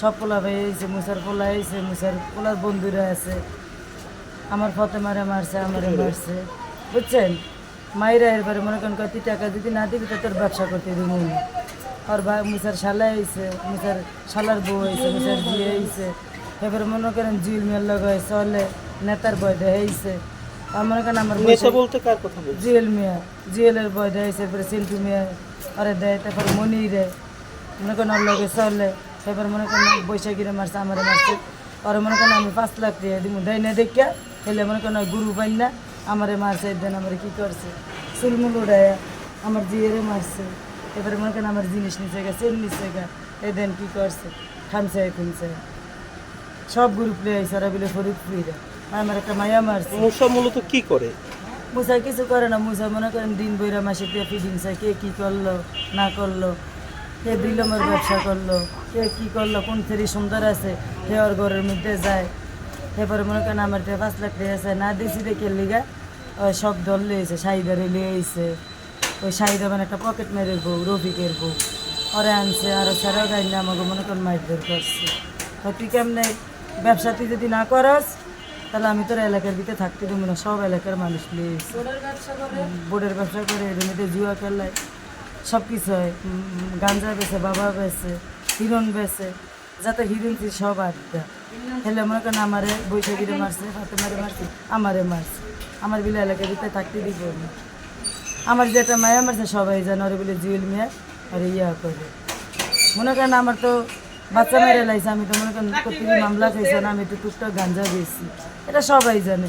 সব পোলা ভাই আইছে মুসার পোলা আইছে মুসার পোলার বন্ধুরা আছে। আমার ফতে মারে মারছে আমারে মারছে। বুঝছেন? মাইরা এরপরে মনে করেন কত টাকা যদি না দিবি তো তোর ব্যবসা করতে দিব না আর ভাই মুসার শালা আইছে মুসার শালার বউ আইছে মুসার জিয়ে আইছে এবারে মনে করেন জিল মেল লগাই চলে নেতার বয় দেখাইছে আর মনে করেন আমার নেতা বলতে কার কথা বলছি? জুয়েল মিয়া জুয়েলের বয় দেয় এরপরে সিন্টু মিয়া আরে দেয় তারপরে মনি রে মনে করেন ওর লগে চলে। এবার মনে করেন বৈশাখীরে মারছে আমারে মারছে। আর মনে করেন আমি পাঁচ লাখ দিয়ে দিব দেয় না দেখা হেলে মনে করেন গুরু পাই না আমারে মারছে দেন আমার কি করছে? চুলমুল উড়ায় আমার জিয়েরে মারছে। এবারে মনে করেন আমার জিনিস নিচে গা চেন নিচে গা। এই দেন কি করছে? খামছে খুনছে। সব গ্রুপ লিয়ে আইসে ওরা বিলে ফরিদপুরে আমার একটা মায়া মারছে। মুসা মূলত কি করে? মুসা কিছু করে না মুসা মনে করেন দিন বইরা মাসে পেয়ে ফিডিং চাই কে কী করল না করল। কে বিলমের ব্যবসা করল কে কী করল কোন ফেরি সুন্দর আছে হে ওর ঘরের মধ্যে যায়। এরপরে মনে করেন আমার দিয়ে পাঁচ লাখ টাকা আছে না দিছি দেখে লিগা ওই সব দল লিয়েছে শাহিদারে লিয়ে আইছে ওই শাহিদা মানে একটা পকেট মেরের বউ রফিকের বউ। ওরে আনছে আর ছাড়াও গাই না আমাকে মনে করেন মাইট বের করছে। তো তুই কেমনে ব্যবসা তুই যদি না করস তাহলে আমি তোর এলাকার ভিতরে থাকতে দেবো না সব এলাকার মানুষ নিয়ে বোর্ডের ব্যবসা করে? রুমিতে জুয়া খেলায়। সব কিছু হয়। গাঞ্জা বেছে, বাবা বেছে, হিরণ বেছে, যাতে হিরণ সব আড্ডা। হেলে মনে করেন আমারে বৈশাখীরে মারছে হাতে মারে মারছে, আমারে মারছে। আমার বিলে এলাকার ভিতরে থাকতে দিব না। আমার যেটা মায়া মারছে, সবাই জানে, ওরে বলে জুয়েল মিয়া আর ইয়া করে। মনে করেন আমার তো বাচ্চা মেরে লাইছে, আমি তো মনে করেন প্রতিদিন মামলা খাইছে না, আমি তো টুকটাক গাঞ্জা দিয়েছি। এটা সবাই জানে।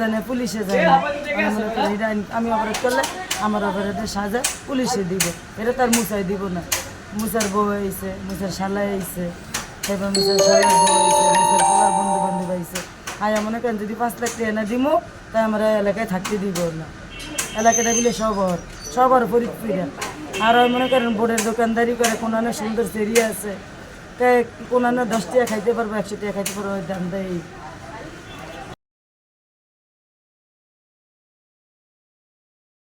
জানে, পুলিশে জানে। আমি অপরাধ করলে আমার অপরাধের সাজা পুলিশে দিব। এটা তার মুসাই দিব না। মুসার বউ আইছে মুসার শালা আইছে এবার বন্ধু বান্ধব আইছে আয়া মনে করেন যদি পাঁচ লাখ টাকা না দিমো তাই আমরা এলাকায় থাকতে দিব না। এলাকাটা বলে সবর, সবার ফরিদপুরে আর মনে করেন বোর্ডের দোকানদারি করে কোনো সুন্দর সেরিয়া আছে। কোনো দশ টাকা খাইতে পারব, একশো টাকা খাইতে পারব দাম দেয়।